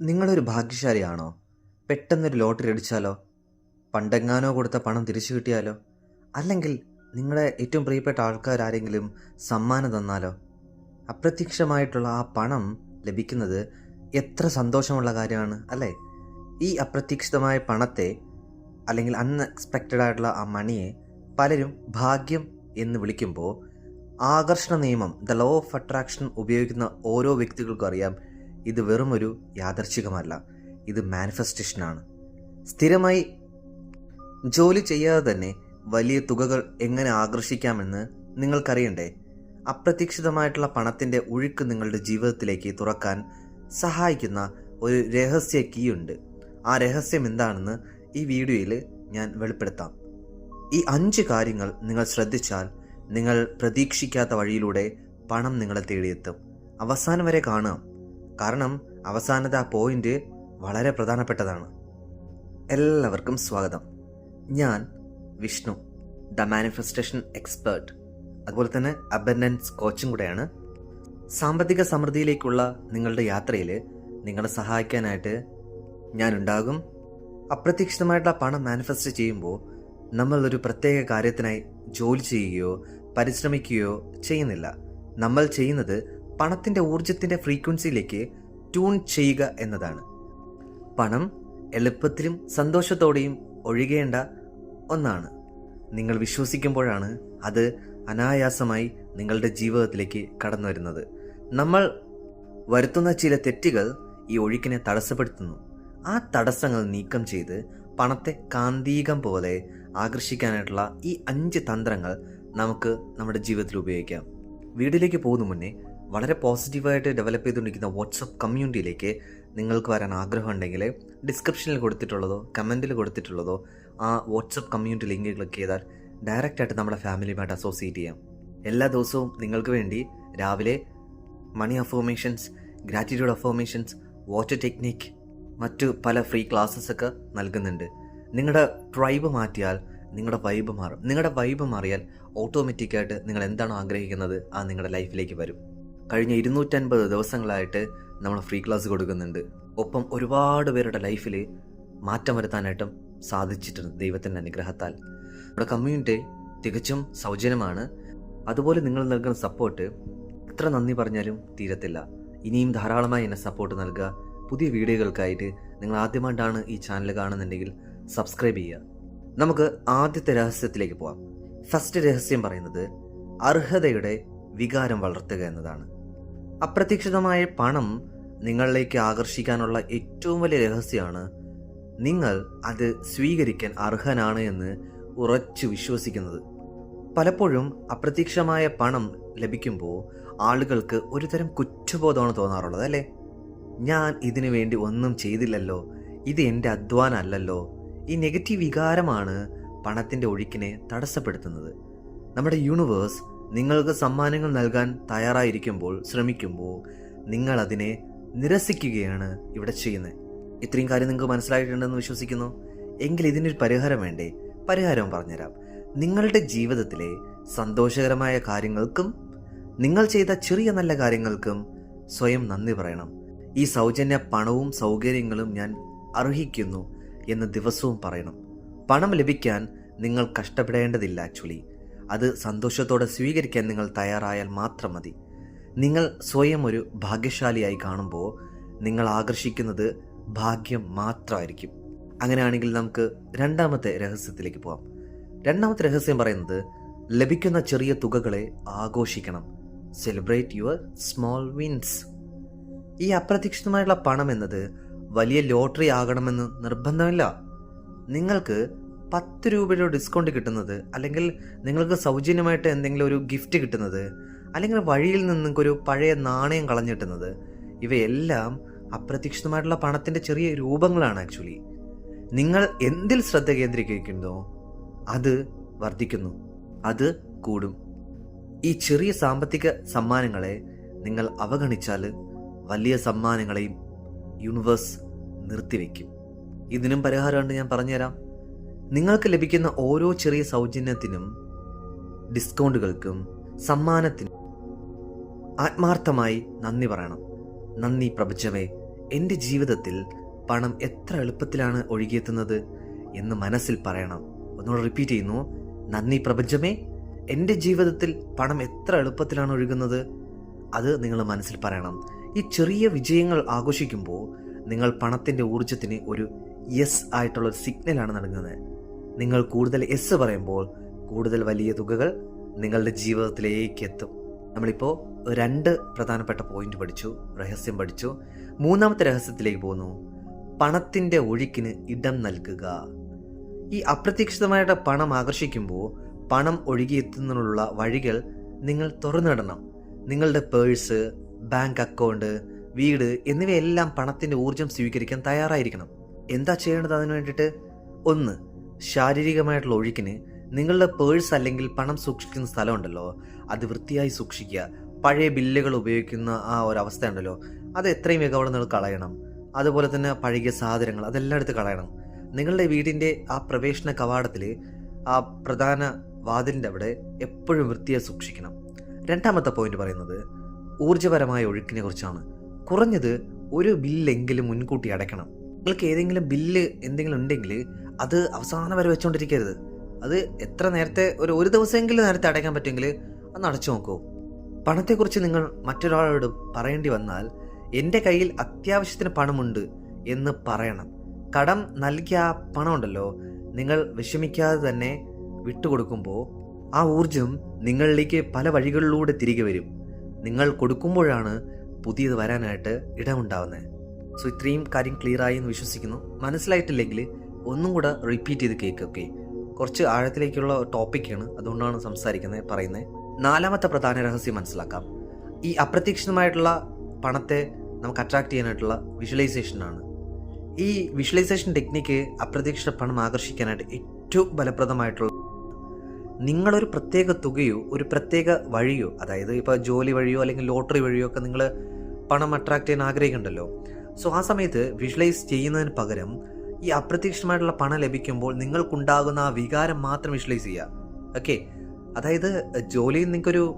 നിങ്ങളൊരു ഭാഗ്യശാലിയാണോ? പെട്ടെന്നൊരു ലോട്ടറി അടിച്ചാലോ? പണ്ടെങ്ങാനോ കൊടുത്ത പണം തിരിച്ചു കിട്ടിയാലോ? അല്ലെങ്കിൽ നിങ്ങളെ ഏറ്റവും പ്രിയപ്പെട്ട ആൾക്കാരാരെങ്കിലും സമ്മാനം തന്നാലോ? അപ്രത്യക്ഷമായിട്ടുള്ള ആ പണം ലഭിക്കുന്നത് എത്ര സന്തോഷമുള്ള കാര്യമാണ് അല്ലേ? ഈ അപ്രത്യക്ഷിതമായ പണത്തെ അല്ലെങ്കിൽ അൺഎക്സ്പെക്റ്റഡ് ആയിട്ടുള്ള ആ മണിയെ പലരും ഭാഗ്യം എന്ന് വിളിക്കുമ്പോൾ ആകർഷണ നിയമം ദ ലോ ഓഫ് അട്രാക്ഷൻ ഉപയോഗിക്കുന്ന ഓരോ വ്യക്തികൾക്കും അറിയാം. ഇത് വെറുമൊരു യാദർശികമല്ല. ഇത് മാനിഫെസ്റ്റേഷനാണ് സ്ഥിരമായി ജോലി ചെയ്യാതെ തന്നെ വലിയ തുകകൾ എങ്ങനെ ആകർഷിക്കാമെന്ന് നിങ്ങൾക്കറിയണ്ടേ? അപ്രതീക്ഷിതമായിട്ടുള്ള പണത്തിന്റെ ഒഴുക്ക് നിങ്ങളുടെ ജീവിതത്തിലേക്ക് തുറക്കാൻ സഹായിക്കുന്ന ഒരു രഹസ്യ കീ ഉണ്ട്. ആ രഹസ്യം എന്താണെന്ന് ഈ വീഡിയോയിൽ ഞാൻ വെളിപ്പെടുത്താം. ഈ അഞ്ച് കാര്യങ്ങൾ നിങ്ങൾ ശ്രദ്ധിച്ചാൽ നിങ്ങൾ പ്രതീക്ഷിക്കാത്ത വഴിയിലൂടെ പണം നിങ്ങളെ തേടിയെത്തും. അവസാനം വരെ കാണാം. കാരണം അവസാനത്തെ ആ പോയിന്റ് വളരെ പ്രധാനപ്പെട്ടതാണ്. എല്ലാവർക്കും സ്വാഗതം. ഞാൻ വിഷ്ണു ദ മാനിഫെസ്റ്റേഷൻ എക്സ്പേർട്ട് അതുപോലെ തന്നെ അബൻഡൻസ് കോച്ചും കൂടെയാണ്. സാമ്പത്തിക സമൃദ്ധിയിലേക്കുള്ള നിങ്ങളുടെ യാത്രയിൽ നിങ്ങളെ സഹായിക്കാനായിട്ട് ഞാനുണ്ടാകും. അപ്രതീക്ഷിതമായിട്ടുള്ള പണം മാനിഫെസ്റ്റ് ചെയ്യുമ്പോൾ നമ്മൾ ഒരു പ്രത്യേക കാര്യത്തിനായി ജോലി ചെയ്യുകയോ പരിശ്രമിക്കുകയോ ചെയ്യുന്നില്ല. നമ്മൾ ചെയ്യുന്നത് പണത്തിന്റെ ഊർജത്തിന്റെ ഫ്രീക്വൻസിയിലേക്ക് ട്യൂൺ ചെയ്യുക എന്നതാണ്. പണം എളുപ്പത്തിലും സന്തോഷത്തോടെയും ഒഴുകേണ്ട ഒന്നാണ്. നിങ്ങൾ വിശ്വസിക്കുമ്പോഴാണ് അത് അനായാസമായി നിങ്ങളുടെ ജീവിതത്തിലേക്ക് കടന്നു വരുന്നത്. നമ്മൾ വരുത്തുന്ന ചില തെറ്റുകൾ ഈ ഒഴുക്കിനെ തടസ്സപ്പെടുത്തുന്നു. ആ തടസ്സങ്ങൾ നീക്കം ചെയ്ത് പണത്തെ കാന്തീകം പോലെ ആകർഷിക്കാനായിട്ടുള്ള ഈ അഞ്ച് തന്ത്രങ്ങൾ നമുക്ക് നമ്മുടെ ജീവിതത്തിൽ ഉപയോഗിക്കാം. വീട്ടിലേക്ക് പോകുന്ന മുന്നേ വളരെ പോസിറ്റീവായിട്ട് ഡെവലപ്പ് ചെയ്തുകൊണ്ടിരിക്കുന്ന വാട്സപ്പ് കമ്മ്യൂണിറ്റിയിലേക്ക് നിങ്ങൾക്ക് വരാൻ ആഗ്രഹമുണ്ടെങ്കിൽ ഡിസ്ക്രിപ്ഷനിൽ കൊടുത്തിട്ടുള്ളതോ കമന്റിൽ കൊടുത്തിട്ടുള്ളതോ ആ വാട്സപ്പ് കമ്മ്യൂണിറ്റി ലിങ്കിൽ ക്ലിക്ക് ചെയ്താൽ ഡയറക്റ്റായിട്ട് നമ്മുടെ ഫാമിലിയുമായിട്ട് അസോസിയേറ്റ് ചെയ്യാം. എല്ലാ ദിവസവും നിങ്ങൾക്ക് വേണ്ടി രാവിലെ money affirmations gratitude affirmations water technique മറ്റു പല ഫ്രീ ക്ലാസ്സസ് ഒക്കെ നൽകുന്നുണ്ട്. നിങ്ങളുടെ ട്രൈബ് മാറ്റിയാൽ നിങ്ങളുടെ വൈബ് മാറും. നിങ്ങളുടെ വൈബ് മാറിയാൽ ഓട്ടോമാറ്റിക്കായിട്ട് നിങ്ങൾ എന്താണോ ആഗ്രഹിക്കുന്നത് ആ നിങ്ങളുടെ ലൈഫിലേക്ക് വരും. കഴിഞ്ഞ ഇരുന്നൂറ്റൻപത് ദിവസങ്ങളായിട്ട് നമ്മൾ ഫ്രീ ക്ലാസ് കൊടുക്കുന്നുണ്ട്. ഒപ്പം ഒരുപാട് പേരുടെ ലൈഫിൽ മാറ്റം വരുത്താനായിട്ടും സാധിച്ചിട്ടുണ്ട് ദൈവത്തിന്റെ അനുഗ്രഹത്താൽ. നമ്മുടെ കമ്മ്യൂണിറ്റി തികച്ചും സൗജന്യമാണ്. അതുപോലെ നിങ്ങൾ നൽകുന്ന സപ്പോർട്ട് എത്ര നന്ദി പറഞ്ഞാലും തീരത്തില്ല. ഇനിയും ധാരാളമായി എന്നെ സപ്പോർട്ട് നൽകുക. പുതിയ വീഡിയോകൾക്കായിട്ട് നിങ്ങൾ ആദ്യമായിട്ടാണ് ഈ ചാനൽ കാണുന്നുണ്ടെങ്കിൽ സബ്സ്ക്രൈബ് ചെയ്യുക. നമുക്ക് ആദ്യത്തെ രഹസ്യത്തിലേക്ക് പോവാം. ഫസ്റ്റ് രഹസ്യം പറയുന്നത് അർഹതയുടെ വികാരം വളർത്തുക എന്നതാണ്. അപ്രതീക്ഷിതമായ പണം നിങ്ങളിലേക്ക് ആകർഷിക്കാനുള്ള ഏറ്റവും വലിയ രഹസ്യമാണ് നിങ്ങൾ അത് സ്വീകരിക്കാൻ അർഹനാണ് എന്ന് ഉറച്ചു വിശ്വസിക്കുന്നത്. പലപ്പോഴും അപ്രതീക്ഷിതമായ പണം ലഭിക്കുമ്പോൾ ആളുകൾക്ക് ഒരുതരം കുറ്റബോധമാണ് തോന്നാറുള്ളത് അല്ലേ? ഞാൻ ഇതിനു വേണ്ടി ഒന്നും ചെയ്തില്ലല്ലോ ഇത് എന്റെ അധ്വാനം അല്ലല്ലോ ഈ നെഗറ്റീവ് വികാരമാണ് പണത്തിന്റെ ഒഴുക്കിനെ തടസ്സപ്പെടുത്തുന്നത്. നമ്മുടെ യൂണിവേഴ്സ് നിങ്ങൾക്ക് സമ്മാനങ്ങൾ നൽകാൻ തയ്യാറായിരിക്കുമ്പോൾ ശ്രമിക്കുമ്പോൾ നിങ്ങൾ അതിനെ നിരസിക്കുകയാണ് ഇവിടെ ചെയ്യുന്നത്. ഇത്രയും കാര്യം നിങ്ങൾക്ക് മനസ്സിലായിട്ടുണ്ടെന്ന് വിശ്വസിക്കുന്നു. എങ്കിൽ ഇതിനൊരു പരിഹാരം വേണ്ടേ? പരിഹാരം പറഞ്ഞുതരാം. നിങ്ങളുടെ ജീവിതത്തിലെ സന്തോഷകരമായ കാര്യങ്ങൾക്കും നിങ്ങൾ ചെയ്ത ചെറിയ നല്ല കാര്യങ്ങൾക്കും സ്വയം നന്ദി പറയണം. ഈ സൗജന്യ പണവും സൗകര്യങ്ങളും ഞാൻ അർഹിക്കുന്നു എന്ന് ദിവസവും പറയണം. പണം ലഭിക്കാൻ നിങ്ങൾ കഷ്ടപ്പെടേണ്ടതില്ല ആക്ച്വലി. അത് സന്തോഷത്തോടെ സ്വീകരിക്കാൻ നിങ്ങൾ തയ്യാറായാൽ മാത്രം മതി. നിങ്ങൾ സ്വയം ഒരു ഭാഗ്യശാലിയായി കാണുമ്പോൾ നിങ്ങൾ ആകർഷിക്കുന്നത് ഭാഗ്യം മാത്രമായിരിക്കും. അങ്ങനെയാണെങ്കിൽ നമുക്ക് രണ്ടാമത്തെ രഹസ്യത്തിലേക്ക് പോവാം. രണ്ടാമത്തെ രഹസ്യം പറയുന്നത് ലഭിക്കുന്ന ചെറിയ തുകകളെ ആഘോഷിക്കണം. സെലിബ്രേറ്റ് യുവർ സ്മോൾ വിൻസ് ഈ അപ്രതീക്ഷിതമായുള്ള പണം എന്നത് വലിയ ലോട്ടറി ആകണമെന്ന് നിർബന്ധമില്ല. നിങ്ങൾക്ക് പത്ത് രൂപയുടെ ഡിസ്കൗണ്ട് കിട്ടുന്നത് അല്ലെങ്കിൽ നിങ്ങൾക്ക് സൗജന്യമായിട്ട് എന്തെങ്കിലും ഒരു ഗിഫ്റ്റ് കിട്ടുന്നത് അല്ലെങ്കിൽ വഴിയിൽ നിന്ന് നിങ്ങൾക്കൊരു പഴയ നാണയം കളഞ്ഞു കിട്ടുന്നത് ഇവയെല്ലാം അപ്രതീക്ഷിതമായിട്ടുള്ള പണത്തിന്റെ ചെറിയ രൂപങ്ങളാണ് ആക്ച്വലി നിങ്ങൾ എന്തിൽ ശ്രദ്ധ കേന്ദ്രീകരിക്കുന്നോ അത് വർദ്ധിക്കുന്നു അത് കൂടും. ഈ ചെറിയ സാമ്പത്തിക സമ്മാനങ്ങളെ നിങ്ങൾ അവഗണിച്ചാൽ വലിയ സമ്മാനങ്ങളെയും യൂണിവേഴ്സ് നിർത്തിവെക്കും. ഇതിനും പരിഹാരമുണ്ട് ഞാൻ പറഞ്ഞുതരാം. നിങ്ങൾക്ക് ലഭിക്കുന്ന ഓരോ ചെറിയ സൗജന്യത്തിനും ഡിസ്കൗണ്ടുകൾക്കും സമ്മാനത്തിനും ആത്മാർത്ഥമായി നന്ദി പറയണം. നന്ദി പ്രപഞ്ചമേ എന്റെ ജീവിതത്തിൽ പണം എത്ര എളുപ്പത്തിലാണ് ഒഴുകിയെത്തുന്നത് എന്ന് മനസ്സിൽ പറയണം. ഒന്നുകൂടെ റിപ്പീറ്റ് ചെയ്യുന്നു. നന്ദി പ്രപഞ്ചമേ എന്റെ ജീവിതത്തിൽ പണം എത്ര എളുപ്പത്തിലാണ് ഒഴുകുന്നത്? അത് നിങ്ങൾ മനസ്സിൽ പറയണം. ഈ ചെറിയ വിജയങ്ങൾ ആഘോഷിക്കുമ്പോൾ നിങ്ങൾ പണത്തിന്റെ ഊർജത്തിന് ഒരു യെസ് ആയിട്ടുള്ള ഒരു സിഗ്നലാണ് നൽകുന്നത്. നിങ്ങൾ കൂടുതൽ എസ് പറയുമ്പോൾ കൂടുതൽ വലിയ തുകകൾ നിങ്ങളുടെ ജീവിതത്തിലേക്ക് എത്തും നമ്മളിപ്പോൾ രണ്ട് പ്രധാനപ്പെട്ട പോയിന്റ് പഠിച്ചു രഹസ്യം പഠിച്ചു. മൂന്നാമത്തെ രഹസ്യത്തിലേക്ക് പോകുന്നു. പണത്തിന്റെ ഒഴുക്കിന് ഇടം നൽകുക. ഈ അപ്രതീക്ഷിതമായിട്ട് പണം ആകർഷിക്കുമ്പോൾ പണം ഒഴുകിയെത്തുന്നതിനുള്ള വഴികൾ നിങ്ങൾ തുറന്നിടണം. നിങ്ങളുടെ പേഴ്സ് ബാങ്ക് അക്കൗണ്ട് വീട് എന്നിവയെല്ലാം പണത്തിന്റെ ഊർജം സ്വീകരിക്കാൻ തയ്യാറായിരിക്കണം. എന്താ ചെയ്യേണ്ടത് അതിനു വേണ്ടിയിട്ട്? ഒന്ന് ശാരീരികമായിട്ടുള്ള ഒഴുക്കിന് നിങ്ങളുടെ പേഴ്സ് അല്ലെങ്കിൽ പണം സൂക്ഷിക്കുന്ന സ്ഥലമുണ്ടല്ലോ. അത് വൃത്തിയായി സൂക്ഷിക്കുക. പഴയ ബില്ലുകൾ ഉപയോഗിക്കുന്ന ആ ഒരു അവസ്ഥ ഉണ്ടല്ലോ അത് എത്രയും വേഗം അവിടെ നിങ്ങൾ കളയണം. അതുപോലെ തന്നെ പഴകിയ സാധനങ്ങൾ അതെല്ലാം എടുത്ത് കളയണം. നിങ്ങളുടെ വീടിന്റെ ആ പ്രവേശന കവാടത്തിൽ ആ പ്രധാന വാതിലിന്റെ അവിടെ എപ്പോഴും വൃത്തിയായി സൂക്ഷിക്കണം. രണ്ടാമത്തെ പോയിന്റ് പറയുന്നത് ഊർജപരമായ ഒഴുക്കിനെ കുറിച്ചാണ്. കുറഞ്ഞത് ഒരു ബില്ലെങ്കിലും മുൻകൂട്ടി അടയ്ക്കണം. നിങ്ങൾക്ക് ഏതെങ്കിലും ബില്ല് എന്തെങ്കിലും ഉണ്ടെങ്കിൽ അത് അവസാനം വരെ വെച്ചുകൊണ്ടിരിക്കരുത് അത് എത്ര നേരത്തെ ഒരു ഒരു ദിവസമെങ്കിലും നേരത്തെ അടയ്ക്കാൻ പറ്റുമെങ്കിൽ അന്ന് അടച്ചു നോക്കൂ. പണത്തെക്കുറിച്ച് നിങ്ങൾ മറ്റൊരാളോട് പറയേണ്ടി വന്നാൽ എന്റെ കയ്യിൽ അത്യാവശ്യത്തിന് പണമുണ്ട് എന്ന് പറയണം. കടം നൽകിയ ആ പണമുണ്ടല്ലോ നിങ്ങൾ വിഷമിക്കാതെ തന്നെ വിട്ടുകൊടുക്കുമ്പോൾ ആ ഊർജം നിങ്ങളിലേക്ക് പല വഴികളിലൂടെ തിരികെ വരും. നിങ്ങൾ കൊടുക്കുമ്പോഴാണ് പുതിയത് വരാനായിട്ട് ഇടമുണ്ടാവുന്നത്. സോ ഇത്രയും കാര്യം ക്ലിയർ ആയി എന്ന് വിശ്വസിക്കുന്നു. മനസ്സിലായിട്ടില്ലെങ്കിൽ ഒന്നും കൂടെ റിപ്പീറ്റ് ചെയ്ത് കേൾക്കുക കുറച്ച് ആഴത്തിലേക്കുള്ള ടോപ്പിക്കാണ് അതുകൊണ്ടാണ് സംസാരിക്കുന്നത് പറയുന്നത് നാലാമത്തെ പ്രധാന രഹസ്യം മനസ്സിലാക്കാം. ഈ അപ്രതീക്ഷിതമായിട്ടുള്ള പണത്തെ നമുക്ക് അട്രാക്ട് ചെയ്യാനായിട്ടുള്ള വിഷ്വലൈസേഷനാണ് ഈ വിഷ്വലൈസേഷൻ ടെക്നിക്ക് അപ്രതീക്ഷിത പണം ആകർഷിക്കാനായിട്ട് ഏറ്റവും ഫലപ്രദമായിട്ടുള്ള നിങ്ങളൊരു പ്രത്യേക തുകയോ ഒരു പ്രത്യേക വഴിയോ അതായത് ഇപ്പോൾ ജോലി വഴിയോ അല്ലെങ്കിൽ ലോട്ടറി വഴിയോ ഒക്കെ നിങ്ങൾ പണം അട്രാക്ട് ചെയ്യാൻ ആഗ്രഹിക്കുന്നുണ്ടല്ലോ. സോ ആ സമയത്ത് വിഷ്വലൈസ് ചെയ്യുന്നതിന് പകരം ഈ അപ്രതീക്ഷിതമായിട്ടുള്ള പണം ലഭിക്കുമ്പോൾ നിങ്ങൾക്കുണ്ടാകുന്ന ആ വികാരം മാത്രം വിഷ്വലൈസ് ചെയ്യുക. ഓക്കെ അതായത് ജോലിയിൽ നിങ്ങൾക്കൊരു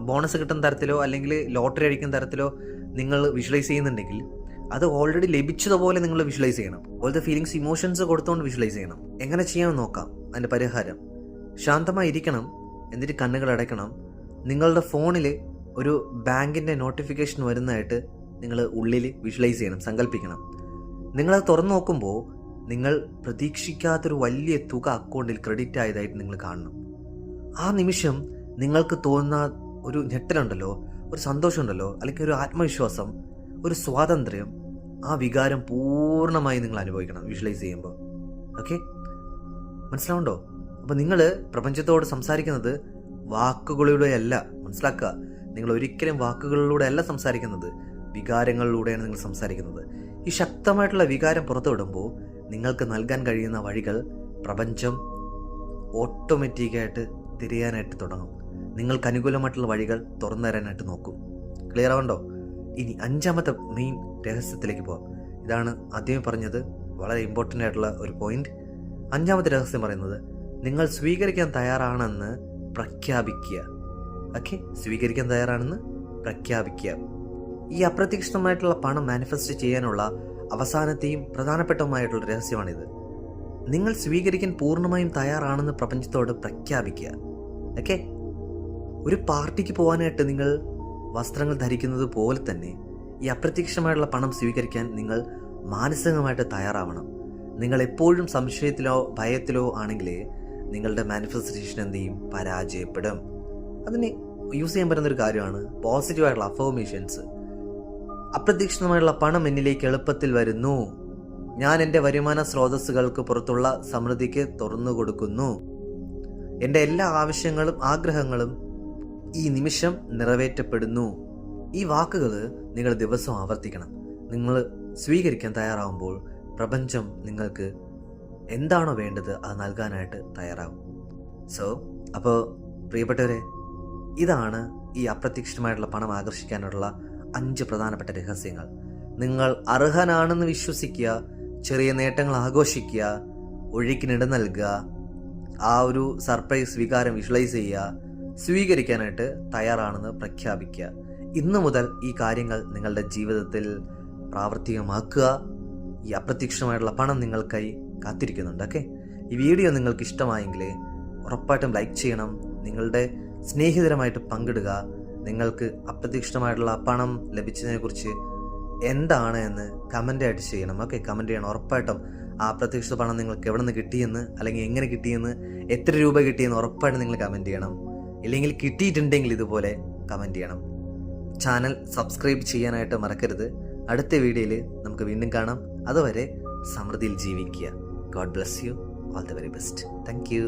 ബോണസ് കിട്ടുന്ന തരത്തിലോ അല്ലെങ്കിൽ ലോട്ടറി അടിക്കുന്ന തരത്തിലോ നിങ്ങൾ വിഷ്വലൈസ് ചെയ്യുന്നുണ്ടെങ്കിൽ അത് ഓൾറെഡി ലഭിച്ചതുപോലെ നിങ്ങൾ വിഷ്വലൈസ് ചെയ്യണം. അതുപോലത്തെ ഫീലിങ്സ് ഇമോഷൻസ് കൊടുത്തുകൊണ്ട് വിഷ്വലൈസ് ചെയ്യണം. എങ്ങനെ ചെയ്യാമെന്ന് നോക്കാം. അതിന്റെ പരിഹാരം. ശാന്തമായി ഇരിക്കണം. എന്നിട്ട് കണ്ണുകൾ അടയ്ക്കണം. നിങ്ങളുടെ ഫോണിൽ ഒരു ബാങ്കിന്റെ നോട്ടിഫിക്കേഷൻ വരുന്നതായിട്ട് നിങ്ങൾ ഉള്ളിൽ വിഷ്വലൈസ് ചെയ്യണം. സങ്കല്പിക്കണം നിങ്ങളത് തുറന്നു നോക്കുമ്പോൾ നിങ്ങൾ പ്രതീക്ഷിക്കാത്തൊരു വലിയ തുക അക്കൗണ്ടിൽ ക്രെഡിറ്റ് ആയതായിട്ട് നിങ്ങൾ കാണണം. ആ നിമിഷം നിങ്ങൾക്ക് തോന്നുന്ന ഒരു ഞെട്ടലുണ്ടല്ലോ ഒരു സന്തോഷമുണ്ടല്ലോ അല്ലെങ്കിൽ ഒരു ആത്മവിശ്വാസം ഒരു സ്വാതന്ത്ര്യം ആ വികാരം പൂർണമായി നിങ്ങൾ അനുഭവിക്കണം വിഷ്വലൈസ് ചെയ്യുമ്പോൾ. ഓക്കെ മനസ്സിലാവുണ്ടോ അപ്പോൾ നിങ്ങൾ പ്രപഞ്ചത്തോട് സംസാരിക്കുന്നത് വാക്കുകളിലൂടെയല്ല മനസ്സിലാക്കുക? നിങ്ങൾ ഒരിക്കലും വാക്കുകളിലൂടെ അല്ല സംസാരിക്കുന്നത് വികാരങ്ങളിലൂടെയാണ് നിങ്ങൾ സംസാരിക്കുന്നത്. ഈ ശക്തമായിട്ടുള്ള വികാരം പുറത്തുവിടുമ്പോൾ നിങ്ങൾക്ക് നൽകാൻ കഴിയുന്ന വഴികൾ പ്രപഞ്ചം ഓട്ടോമാറ്റിക്കായിട്ട് തിരിയാനായിട്ട് തുടങ്ങും. നിങ്ങൾക്ക് അനുകൂലമായിട്ടുള്ള വഴികൾ തുറന്നു തരാനായിട്ട് നോക്കും. ക്ലിയർ ആവണ്ടോ? ഇനി അഞ്ചാമത്തെ മെയിൻ രഹസ്യത്തിലേക്ക് പോവാം. ഇതാണ് ആദ്യമേ പറഞ്ഞത് വളരെ ഇമ്പോർട്ടന്റ് ആയിട്ടുള്ള ഒരു പോയിന്റ് അഞ്ചാമത്തെ രഹസ്യം പറയുന്നത് നിങ്ങൾ സ്വീകരിക്കാൻ തയ്യാറാണെന്ന് പ്രഖ്യാപിക്കുക. ഓക്കെ സ്വീകരിക്കാൻ തയ്യാറാണെന്ന് പ്രഖ്യാപിക്കുക. ഈ അപ്രതീക്ഷിതമായിട്ടുള്ള പണം മാനിഫെസ്റ്റ് ചെയ്യാനുള്ള അവസാനത്തെയും പ്രധാനപ്പെട്ടതുമായിട്ടുള്ള രഹസ്യമാണിത്. നിങ്ങൾ സ്വീകരിക്കാൻ പൂർണമായും തയ്യാറാണെന്ന് പ്രപഞ്ചത്തോട് പ്രഖ്യാപിക്കുക. ഓക്കെ ഒരു പാർട്ടിക്ക് പോകാനായിട്ട് നിങ്ങൾ വസ്ത്രങ്ങൾ ധരിക്കുന്നത് പോലെ തന്നെ ഈ അപ്രത്യക്ഷമായിട്ടുള്ള പണം സ്വീകരിക്കാൻ നിങ്ങൾ മാനസികമായിട്ട് തയ്യാറാവണം. നിങ്ങൾ എപ്പോഴും സംശയത്തിലോ ഭയത്തിലോ ആണെങ്കിൽ നിങ്ങളുടെ മാനിഫെസ്റ്റേഷൻ എന്ത് ചെയ്യും? പരാജയപ്പെടും. അതിന് യൂസ് ചെയ്യാൻ പറ്റുന്ന ഒരു കാര്യമാണ് പോസിറ്റീവായിട്ടുള്ള അഫോമേഷൻസ് അപ്രതീക്ഷിതമായുള്ള പണം എന്നിലേക്ക് എളുപ്പത്തിൽ വരുന്നു. ഞാൻ എന്റെ വരുമാന സ്രോതസ്സുകൾക്ക് പുറത്തുള്ള സമൃദ്ധിക്ക് തുറന്നു കൊടുക്കുന്നു. എന്റെ എല്ലാ ആവശ്യങ്ങളും ആഗ്രഹങ്ങളും ഈ നിമിഷം നിറവേറ്റപ്പെടുന്നു. ഈ വാക്കുകൾ നിങ്ങൾ ദിവസം ആവർത്തിക്കണം. നിങ്ങൾ സ്വീകരിക്കാൻ തയ്യാറാവുമ്പോൾ പ്രപഞ്ചം നിങ്ങൾക്ക് എന്താണോ വേണ്ടത് അത് നൽകാനായിട്ട് തയ്യാറാവും. സോ അപ്പോൾ പ്രിയപ്പെട്ടവരെ ഇതാണ് ഈ അപ്രത്യക്ഷമായിട്ടുള്ള പണം ആകർഷിക്കാനുള്ള അഞ്ച് പ്രധാനപ്പെട്ട രഹസ്യങ്ങൾ. നിങ്ങൾ അർഹനാണെന്ന് വിശ്വസിക്കുക ചെറിയ നേട്ടങ്ങൾ ആഘോഷിക്കുക ഒഴുക്കിനിട നൽകുക ആ ഒരു സർപ്രൈസ് വികാരം വിഷ്വലൈസ് ചെയ്യുക സ്വീകരിക്കാനായിട്ട് തയ്യാറാണെന്ന് പ്രഖ്യാപിക്കുക. ഇന്നു മുതൽ ഈ കാര്യങ്ങൾ നിങ്ങളുടെ ജീവിതത്തിൽ പ്രാവർത്തികമാക്കുക. ഈ അപ്രത്യക്ഷമായിട്ടുള്ള പണം നിങ്ങൾക്കായി കാത്തിരിക്കുന്നുണ്ട് ഓക്കെ? ഈ വീഡിയോ നിങ്ങൾക്ക് ഇഷ്ടമായെങ്കിൽ ഉറപ്പായിട്ടും ലൈക്ക് ചെയ്യണം. നിങ്ങളുടെ സ്നേഹിതരമായിട്ട് പങ്കിടുക. നിങ്ങൾക്ക് അപ്രതീക്ഷിതമായിട്ടുള്ള പണം ലഭിച്ചതിനെക്കുറിച്ച് എന്താണ് എന്ന് കമന്റ് ആയിട്ട് ചെയ്യണം. ഓക്കെ കമന്റ് ചെയ്യണം. ഉറപ്പായിട്ടും ആ അപ്രതീക്ഷിത പണം നിങ്ങൾക്ക് എവിടെ നിന്ന് കിട്ടിയെന്ന് അല്ലെങ്കിൽ എങ്ങനെ കിട്ടിയെന്ന് എത്ര രൂപ കിട്ടിയെന്ന് ഉറപ്പായിട്ടും നിങ്ങൾ കമന്റ് ചെയ്യണം. ഇല്ലെങ്കിൽ കിട്ടിയിട്ടുണ്ടെങ്കിൽ ഇതുപോലെ കമന്റ് ചെയ്യണം. ചാനൽ സബ്സ്ക്രൈബ് ചെയ്യാനായിട്ട് മറക്കരുത്. അടുത്ത വീഡിയോയിൽ നമുക്ക് വീണ്ടും കാണാം. അതുവരെ സമൃദ്ധിയിൽ ജീവിക്കുക. God bless you. All the very best thank you